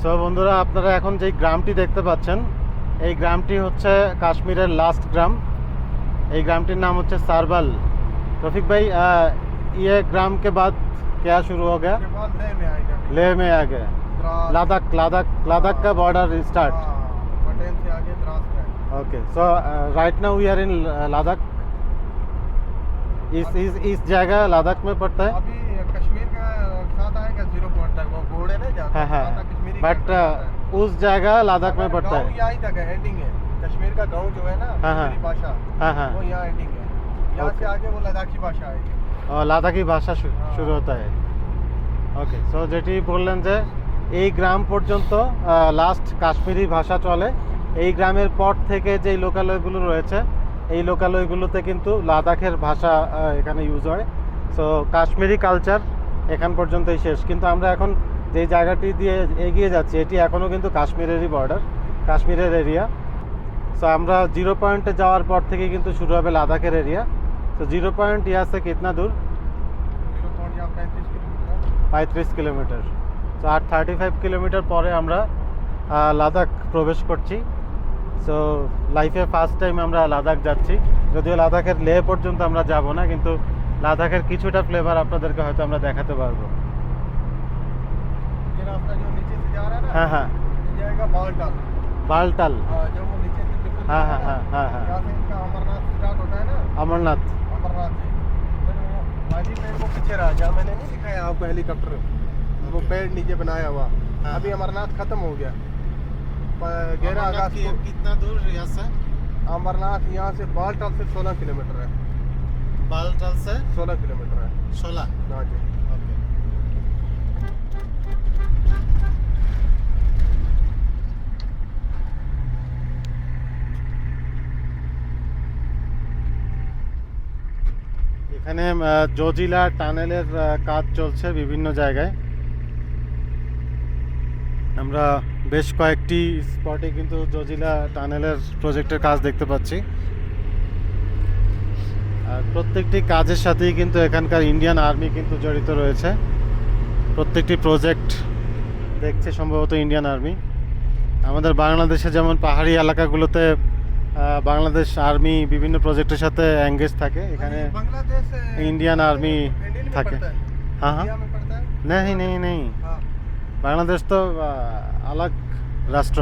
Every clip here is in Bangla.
সো বন্ধুরা আপনারা এখন যেই গ্রামটি দেখতে পাচ্ছেন এই গ্রামটি হচ্ছে কাশ্মীরের লাস্ট গ্রাম এই গ্রামটির নাম হচ্ছে সারবাল रफीक भाई आ, ये ग्राम के बाद क्या शुरू हो गया उसके बाद लेह में आएगा लेह में आ गया द्रास लद्दाख लद्दाख लद्दाख का बॉर्डर स्टार्ट हाँ, पटेल से आगे द्रास का है okay so right now we are in Ladakh इस इस इस जगह लद्दाख में पड़ता है अभी कश्मीर का साथ आएगा जीरो पॉइंट तक वो घोड़े नहीं जाते हाँ हाँ साथ कश्मीरी बट का आता है। उस जगह लद्दाख में हमारा पड़ता गाँव है यहाँ ही तक है एंडिंग है कश्मीर का गांव जो है ना हाँ, हाँ। कश्मीरी भाषा हाँ हाँ वो यहाँ एंडिंग है यहाँ से Okay. आगे वो लद्दाखी भाषा आएगी ও, লাদাখি ভাষা শু- হ্যাঁ। শুরু হতে হয় ওকে সো যেটি বললেন যে এই গ্রাম পর্যন্ত লাস্ট কাশ্মীরি ভাষা চলে এই গ্রামের পর থেকে যে লোকালয়গুলো রয়েছে এই লোকালয়গুলোতে কিন্তু লাদাখের ভাষা আহ, এখানে ইউজ হয় সো কাশ্মীরি কালচার এখান পর্যন্তই শেষ কিন্তু আমরা এখন যে জায়গাটি দিয়ে এগিয়ে যাচ্ছি এটি এখনও কিন্তু কাশ্মীরেরই বর্ডার কাশ্মীরের এরিয়া সো আমরা জিরো পয়েন্টে যাওয়ার পর থেকে কিন্তু শুরু হবে লাদাখের এরিয়া তো জিরো পয়েন্ট ইয়া কেতনা কিতনা দূর? পঁয়ত্রিশ কিলোমিটার। তো আর থার্টি ফাইভ কিলোমিটার পরে আমরা লাদাখ প্রবেশ করছি। সো লাইফে ফার্স্ট টাইম আমরা লাদাখ যাচ্ছি। যদিও লাদাখের লে পর্যন্ত আমরা যাব না কিন্তু লাদাখের কিছুটা ফ্লেভার আপনাদেরকে হয়তো আমরা দেখাতে পারব। रास्ता जो नीचे से जा रहा है ना हाँ, हाँ। जाएगा हाँ, जो वो नीचे से हाँ हाँ हाँ हाँ हाँ अमरनाथ स्टार्ट होता है ना। अमरनाथ। अमरनाथ भाजी पेड़ को पीछे रहा जहाँ मैंने नहीं दिखाया आपको हेलीकॉप्टर। वो पेड़ नीचे बनाया हुआ। अभी अमरनाथ खत्म हो गया। गहरा की कितना दूर से अमरनाथ यहाँ से बालटल से सोलह किलोमीटर है। बालटल से? सोलह किलोमीटर है। सोलह? हाँ जी। এখানে জজিলা টানেলের কাজ চলছে বিভিন্ন জায়গায়। আমরা বেশ কয়েকটি স্পটে কিন্তু জজিলা টানেলের প্রজেক্টের কাজ দেখতে পাচ্ছি। আর প্রত্যেকটি কাজের সাথেই কিন্তু এখানকার ইন্ডিয়ান আর্মি কিন্তু জড়িত রয়েছে। প্রত্যেকটি প্রজেক্ট দেখছে সম্ভবত ইন্ডিয়ান আর্মি। আমাদের বাংলাদেশে যেমন পাহাড়ি এলাকাগুলোতে বাংলাদেশ আর্মি বিভিন্ন প্রজেক্টের সাথে এঙ্গেজ থাকে এখানে बांग्लादेश इंडियन आर्मी इंडियन में থাকে। पड़ता है हाँ हाँ इंडिया में पड़ता है नहीं नहीं नहीं हाँ बांग्लादेश तो आ, अलग राष्ट्र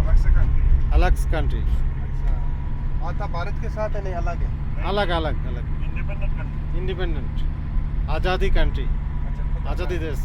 अलग से कंट्री अलग कंट्री अच्छा आता भारत के साथ है नहीं अलग है अलग अलग अलग इंडिपेंडेंट कंट्री इंडिपेंडेंट आज़ादी कंट्री अच्छा खुद आज़ादी अपना- देश